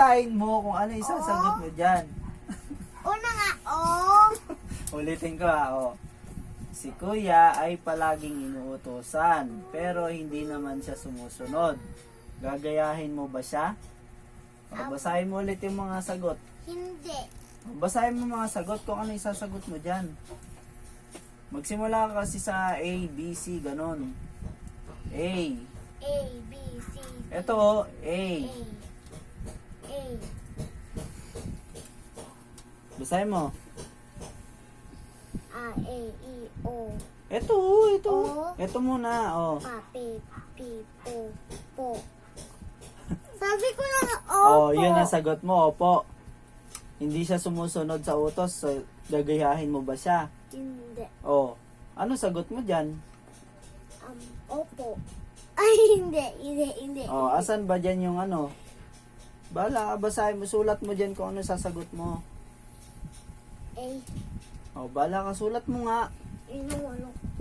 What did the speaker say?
Tain mo kung ano yung sasagot mo dyan. Una nga, oh. Ulitin ko ha, oh. Si kuya ay palaging inuutosan, pero hindi naman siya sumusunod. Gagayahin mo ba siya? O, basahin mo ulit yung mga sagot. Hindi. O, Basahin mo mga sagot kung ano yung sasagot mo dyan. Magsimula ka kasi sa A, B, C, ganon. A. A, B, C, Ito, oh. A. A. Basahin mo. A, A, E, O. Ito, oh, ito. O. Ito muna, oh. Pa, P, P, Po, Po. Sabi ko lang, Oh, opo. yun ang sagot mo, opo. Hindi siya sumusunod sa utos, so gagayahin mo ba siya? Hindi. Oh, ano sagot mo dyan? Um, opo. Ay, hindi, hindi, hindi. Oh, asan ba dyan yung ano? Bala, basahin mo, sulat mo dyan kung ano sasagot mo. A, Oh, bala ka, sulat mo nga. ino, ano,